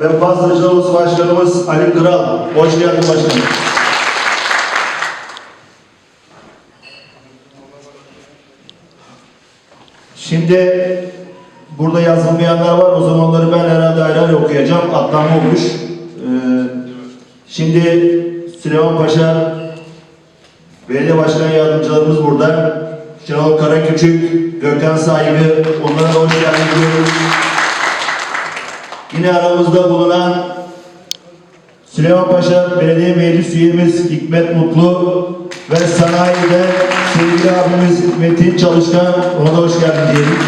ve Odası Başkanımız Ali Kral. Hoş geldin başkanım. Şimdi burada yazılmayanlar var. O zaman onları ben herhalde ayrı ayrı okuyacağım. Atlanma olmuş. Ee, şimdi Süleyman Paşa Belediye Başkan Yardımcılarımız burada. Şenol Karaküçük, Gökhan Sahibi, onlara hoş geldiniz. Yine aramızda bulunan Süleyman Paşa Belediye Meclis Üyemiz Hikmet Mutlu ve sanayide sevgili abimiz Metin Çalışkan, ona da hoş geldin diyelim.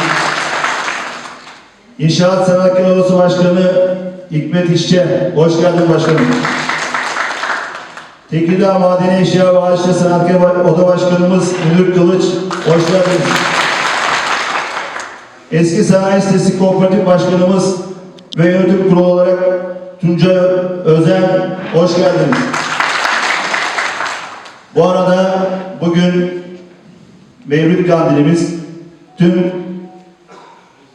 İnşaat Sanatçı Odası Başkanı Hikmet İşçe, hoş geldin başkanım. Tekirdağ Madeni Eşya ve Ağaçlı Sanatkar Oda Başkanımız Münir Kılıç, hoş geldiniz. Eski Sanayi Sitesi Kooperatif Başkanımız ve yönetim kurulu olarak Tunca Özen, hoş geldiniz. Bu arada bugün Mevlüt Kandilimiz tüm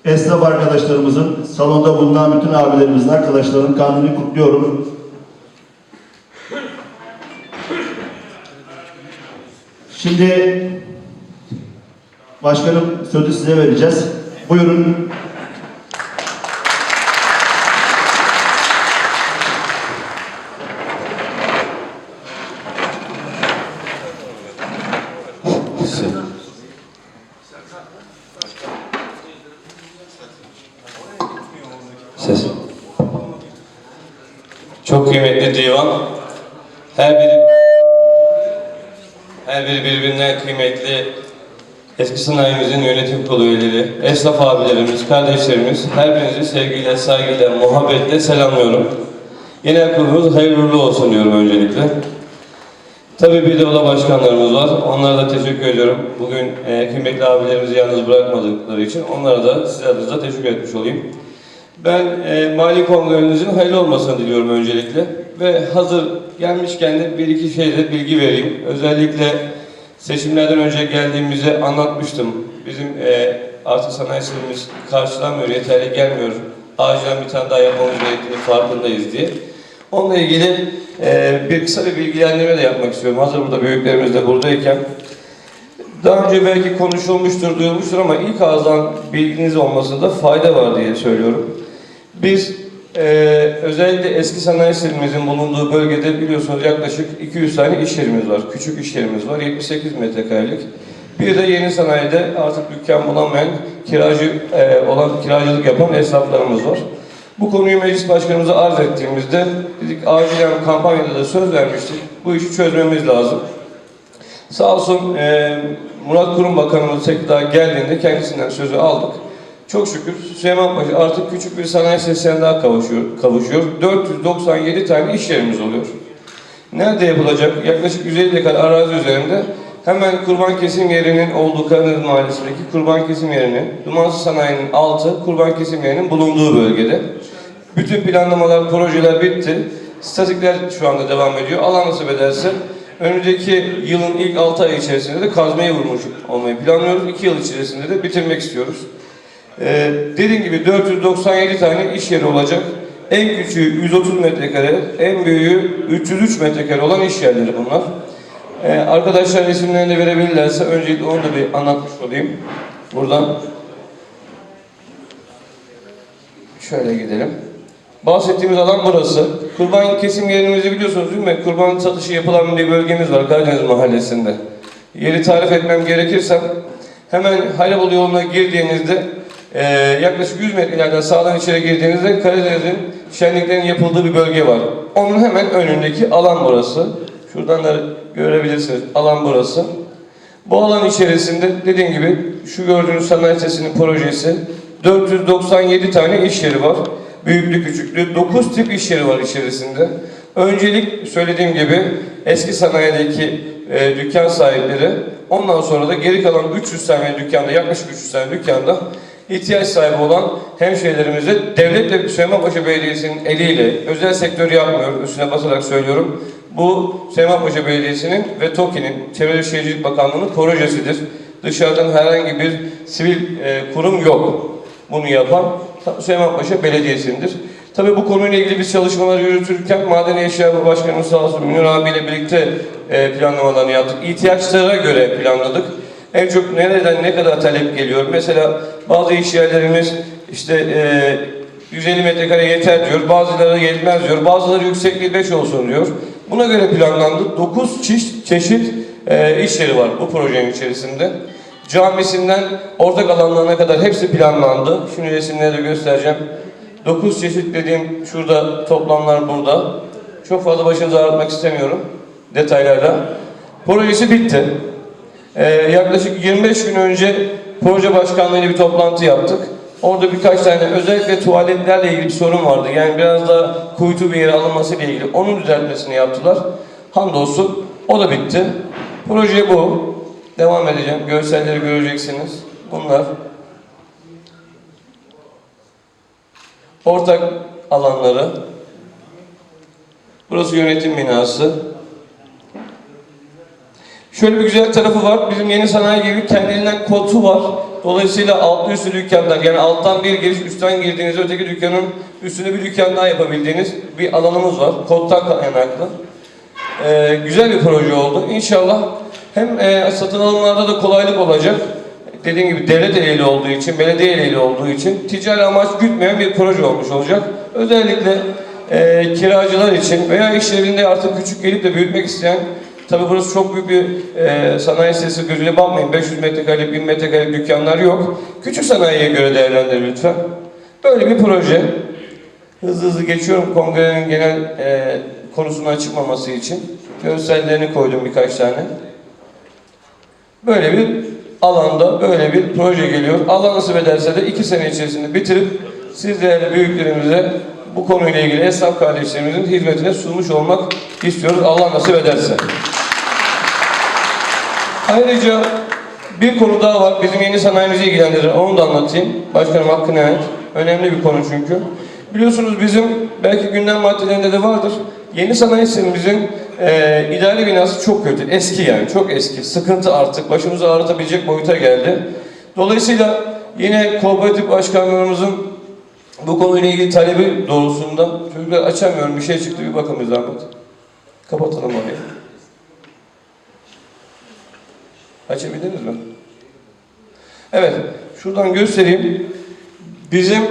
esnaf arkadaşlarımızın, salonda bulunan bütün abilerimizin, arkadaşların kandilini kutluyorum. Şimdi başkanım sözü size vereceğiz. Buyurun. Ses. Çok kıymetli divan. Her biri her biri birbirinden kıymetli eski sanayimizin yönetim kurulu üyeleri, esnaf abilerimiz, kardeşlerimiz, her birinizi sevgiyle, saygıyla, muhabbetle selamlıyorum. Genel kurulumuz hayırlı olsun diyorum öncelikle. Tabii bir de oda başkanlarımız var. Onlara da teşekkür ediyorum. Bugün e, kıymetli abilerimizi yalnız bırakmadıkları için onlara da size adınıza teşekkür etmiş olayım. Ben e, mali kongremizin hayırlı olmasını diliyorum öncelikle. Ve hazır gelmişken de bir iki şeyde bilgi vereyim. Özellikle seçimlerden önce geldiğimizde anlatmıştım. Bizim e, artık sanayi sınıfımız karşılanmıyor, yeterli gelmiyor. Acilen bir tane daha yapmamız gerektiğini farkındayız diye. Onunla ilgili e, bir kısa bir bilgilendirme de yapmak istiyorum. Hazır burada büyüklerimiz de buradayken. Daha önce belki konuşulmuştur, duyulmuştur ama ilk ağızdan bilginiz olmasında fayda var diye söylüyorum. Biz eee, özellikle eski sanayi sitemizin bulunduğu bölgede biliyorsunuz yaklaşık 200 tane iş yerimiz var. Küçük iş yerimiz var. 78 metrekarelik. Bir de yeni sanayide artık dükkan bulamayan, kiracı eee, olan kiracılık yapan esnaflarımız var. Bu konuyu meclis başkanımıza arz ettiğimizde dedik acilen kampanyada da söz vermiştik. Bu işi çözmemiz lazım. Sağ olsun eee, Murat Kurum Bakanımız Tekirdağ geldiğinde kendisinden sözü aldık. Çok şükür Süleyman Paşa artık küçük bir sanayi seslerine daha kavuşuyor, kavuşuyor. 497 tane iş yerimiz oluyor. Nerede yapılacak? Yaklaşık 150 dekar arazi üzerinde hemen kurban kesim yerinin olduğu Karadeniz Mahallesi'ndeki kurban kesim yerinin, Dumansız Sanayi'nin altı kurban kesim yerinin bulunduğu bölgede. Bütün planlamalar, projeler bitti. Statikler şu anda devam ediyor. Allah nasip ederse önümüzdeki yılın ilk 6 ay içerisinde de kazmayı vurmuş olmayı planlıyoruz. 2 yıl içerisinde de bitirmek istiyoruz. Ee, dediğim gibi 497 tane iş yeri olacak. En küçüğü 130 metrekare, en büyüğü 303 metrekare olan iş yerleri bunlar. Ee, arkadaşlar isimlerini verebilirlerse öncelikle onu da bir anlatmış olayım. Buradan şöyle gidelim. Bahsettiğimiz alan burası. Kurban kesim yerimizi biliyorsunuz değil mi? Kurban satışı yapılan bir bölgemiz var Karadeniz Mahallesi'nde. Yeri tarif etmem gerekirse hemen Hayrabolu yoluna girdiğinizde eee, yaklaşık 100 metrelerden sağdan içeri girdiğinizde Karadeniz'in şenliklerin yapıldığı bir bölge var. Onun hemen önündeki alan burası. Şuradan da görebilirsiniz. Alan burası. Bu alan içerisinde dediğim gibi şu gördüğünüz sanayi sitesinin projesi 497 tane iş yeri var. Büyüklü küçüklü 9 tip iş yeri var içerisinde. Öncelik söylediğim gibi eski sanayideki e, dükkan sahipleri ondan sonra da geri kalan 300 tane dükkanda yaklaşık 300 tane dükkanda ihtiyaç sahibi olan hemşehrilerimize devletle Süleymanpaşa Belediyesi'nin eliyle özel sektör yapmıyor üstüne basarak söylüyorum. Bu Süleymanpaşa Belediyesi'nin ve TOKİ'nin Çevre Şehircilik Bakanlığı'nın projesidir. Dışarıdan herhangi bir sivil e, kurum yok. Bunu yapan Süleymanpaşa Belediyesi'ndir. Tabii bu konuyla ilgili biz çalışmalar yürütürken Maden Eşya Başkanı sağ olsun Münir abiyle birlikte e, planlamalarını yaptık. İhtiyaçlara göre planladık. En çok nereden ne kadar talep geliyor? Mesela bazı iş yerlerimiz işte e, 150 metrekare yeter diyor, bazıları yetmez diyor, bazıları yüksekliği 5 olsun diyor. Buna göre planlandı. 9 çeşit, çeşit e, iş yeri var bu projenin içerisinde. Camisinden ortak alanlarına kadar hepsi planlandı. Şimdi resimleri de göstereceğim. 9 çeşit dediğim şurada toplamlar burada. Çok fazla başınızı ağrıtmak istemiyorum detaylarla. Projesi bitti. Ee, yaklaşık 25 gün önce proje başkanlığıyla bir toplantı yaptık. Orada birkaç tane özellikle tuvaletlerle ilgili bir sorun vardı. Yani biraz da kuytu bir yere alınması ile ilgili onun düzeltmesini yaptılar. Hamdolsun o da bitti. Proje bu. Devam edeceğim. Görselleri göreceksiniz. Bunlar. Ortak alanları. Burası yönetim binası. Şöyle bir güzel tarafı var. Bizim yeni sanayi gibi kendiliğinden kodu var. Dolayısıyla altlı üstü dükkanlar yani alttan bir giriş üstten girdiğinizde öteki dükkanın üstüne bir dükkan daha yapabildiğiniz bir alanımız var. Kodtan kaynaklı. Ee, güzel bir proje oldu. İnşallah hem e, satın alımlarda da kolaylık olacak. Dediğim gibi devlet eliyle olduğu için, belediye eliyle olduğu için ticari amaç gütmeyen bir proje olmuş olacak. Özellikle e, kiracılar için veya iş yerinde artık küçük gelip de büyütmek isteyen Tabii burası çok büyük bir e, sanayi sitesi gözüyle bakmayın. 500 metrekare, 1000 metrekare dükkanlar yok. Küçük sanayiye göre değerlendirin lütfen. Böyle bir proje. Hızlı hızlı geçiyorum kongrenin genel e, konusundan çıkmaması için. Görsellerini koydum birkaç tane. Böyle bir alanda böyle bir proje geliyor. Allah nasip ederse de iki sene içerisinde bitirip siz değerli büyüklerimize bu konuyla ilgili esnaf kardeşlerimizin hizmetine sunmuş olmak istiyoruz. Allah nasip ederse. Ayrıca bir konu daha var. Bizim yeni sanayimizi ilgilendirir. Onu da anlatayım. Başkanım hakkına ait. Önemli bir konu çünkü. Biliyorsunuz bizim belki gündem maddelerinde de vardır. Yeni sanayi sitemimizin e, idari binası çok kötü. Eski yani. Çok eski. Sıkıntı artık. Başımızı ağrıtabilecek boyuta geldi. Dolayısıyla yine kooperatif başkanlarımızın bu konuyla ilgili talebi doğrultusunda çocuklar açamıyorum bir şey çıktı bir bakın bir zahmet. Kapatalım orayı. Açabildiniz mi? Evet, şuradan göstereyim. Bizim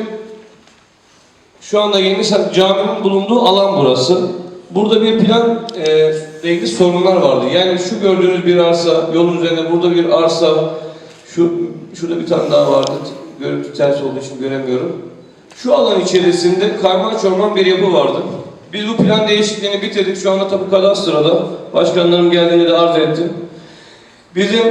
şu anda yeni caminin bulunduğu alan burası. Burada bir plan e, ilgili sorunlar vardı. Yani şu gördüğünüz bir arsa, yolun üzerinde burada bir arsa, şu şurada bir tane daha vardı. Görüntü ters olduğu için göremiyorum. Şu alan içerisinde karman çorman bir yapı vardı. Biz bu plan değişikliğini bitirdik. Şu anda tapu kadastroda. Başkanlarım geldiğinde de arz ettim. Bizim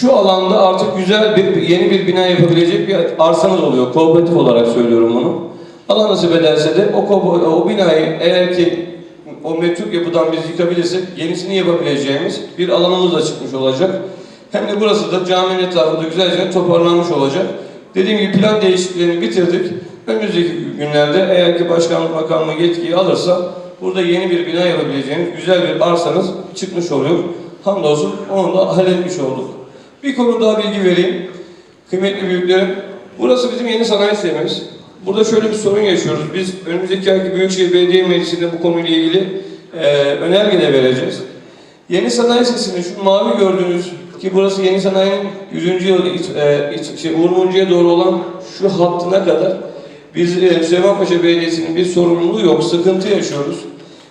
şu alanda artık güzel bir yeni bir bina yapabilecek bir arsamız oluyor. Kooperatif olarak söylüyorum bunu. Allah nasip ederse de o, o binayı eğer ki o metruk yapıdan biz yıkabilirsek yenisini yapabileceğimiz bir alanımız da çıkmış olacak. Hem de burası da caminin etrafında güzelce toparlanmış olacak. Dediğim gibi plan değişikliklerini bitirdik. Önümüzdeki günlerde eğer ki başkanlık makamı yetkiyi alırsa burada yeni bir bina yapabileceğimiz güzel bir arsanız çıkmış oluyor. Hamdolsun onu da halletmiş olduk. Bir konu daha bilgi vereyim. Kıymetli büyüklerim, burası bizim yeni sanayi sitemiz. Burada şöyle bir sorun yaşıyoruz. Biz önümüzdeki ayki Büyükşehir Belediye Meclisi'nde bu konuyla ilgili e, önerge de vereceğiz. Yeni sanayi sitesinin şu mavi gördüğünüz ki burası yeni sanayinin 100. yıl e, şey, Uğur Mumcu'ya doğru olan şu hattına kadar biz e, Süleymanpaşa Belediyesi'nin bir sorumluluğu yok, sıkıntı yaşıyoruz.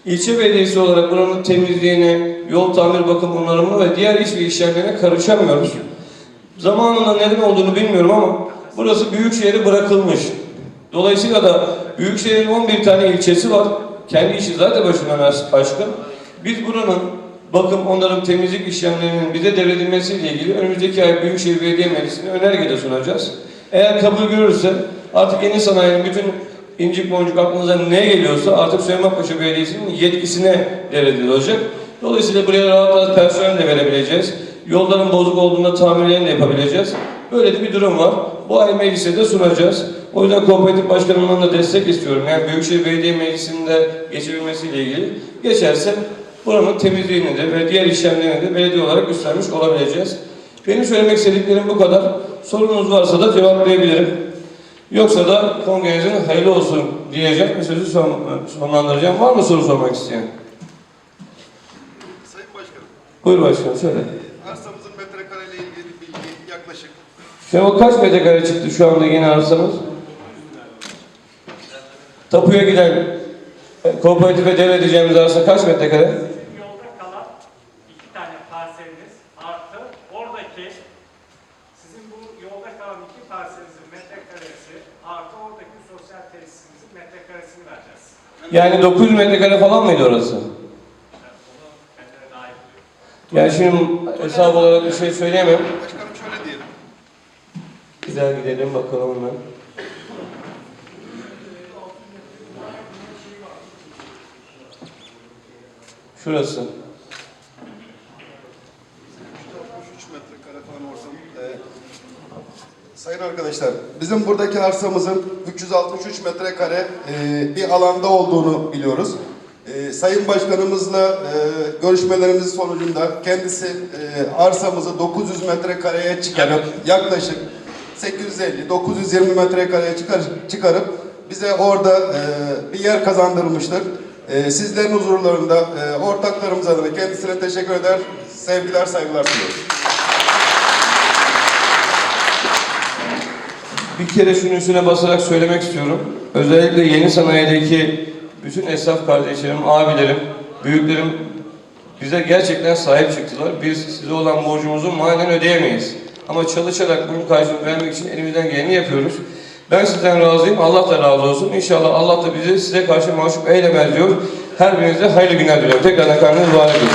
İlçe belediyesi olarak buranın temizliğine, yol tamir bakım onarımı ve diğer hiçbir işlemlerine karışamıyoruz. Zamanında neden olduğunu bilmiyorum ama burası Büyükşehir'e bırakılmış. Dolayısıyla da Büyükşehir'in 11 tane ilçesi var. Kendi işi zaten başından aş- aşkın. Biz buranın bakım, onarım, temizlik işlemlerinin bize devredilmesiyle ilgili önümüzdeki ay Büyükşehir Belediye Meclisi'ne önerge de sunacağız. Eğer kabul görürse artık yeni sanayinin bütün incik boncuk aklınıza ne geliyorsa artık Süleymanpaşa Belediyesi'nin yetkisine devredilecek. Dolayısıyla buraya rahat rahat personel de verebileceğiz. Yolların bozuk olduğunda tamirlerini de yapabileceğiz. Böyle de bir durum var. Bu ay meclise de sunacağız. O yüzden kooperatif başkanımdan da destek istiyorum. Yani Büyükşehir Belediye Meclisi'nde geçebilmesiyle ilgili. Geçerse buranın temizliğini de ve diğer işlemlerini de belediye olarak üstlenmiş olabileceğiz. Benim söylemek istediklerim bu kadar. Sorunuz varsa da cevaplayabilirim. Yoksa da kongrenizin hayırlı olsun diyeceğim ve sözü son, sonlandıracağım. Var mı soru sormak isteyen? Sayın Başkanım, Buyur başkanım söyle. arsamızın metrekare ile ilgili bilgi yaklaşık Şimdi o kaç metrekare çıktı şu anda yeni arsamız? Tapuya giden e, kooperatife devredeceğimiz arsa kaç metrekare? Sizin yolda kalan iki tane parseliniz artı oradaki sizin bu yolda kalan iki parselinizin metrekaresi artı oradaki sosyal tesisinizin metrekaresini vereceğiz. Yani 900 metrekare falan mıydı orası? Yani onu şimdi hesap olarak bir şey söyleyemem. Başkanım şöyle diyelim. Bir daha gidelim bakalım hemen. Şurası. 63 metrekare falan orsam. Ee, sayın arkadaşlar, bizim buradaki arsamızın 363 metrekare e, bir alanda olduğunu biliyoruz. E, sayın Başkanımızla e, görüşmelerimiz sonucunda kendisi e, arsamızı 900 metrekareye çıkarıp yaklaşık 850-920 metrekareye çıkar, çıkarıp bize orada e, bir yer kazandırmıştır. E, sizlerin huzurlarında e, ortaklarımız adına kendisine teşekkür eder. Sevgiler, saygılar sunuyorum. Bir kere şunun üstüne basarak söylemek istiyorum. Özellikle yeni sanayideki bütün esnaf kardeşlerim, abilerim, büyüklerim bize gerçekten sahip çıktılar. Biz size olan borcumuzu manen ödeyemeyiz. Ama çalışarak bunun karşılığını vermek için elimizden geleni yapıyoruz. Ben sizden razıyım. Allah da razı olsun. İnşallah Allah da bizi size karşı mahcup eylemez diyor. Her birinize hayırlı günler diliyorum. Tekrardan karnınız var olsun.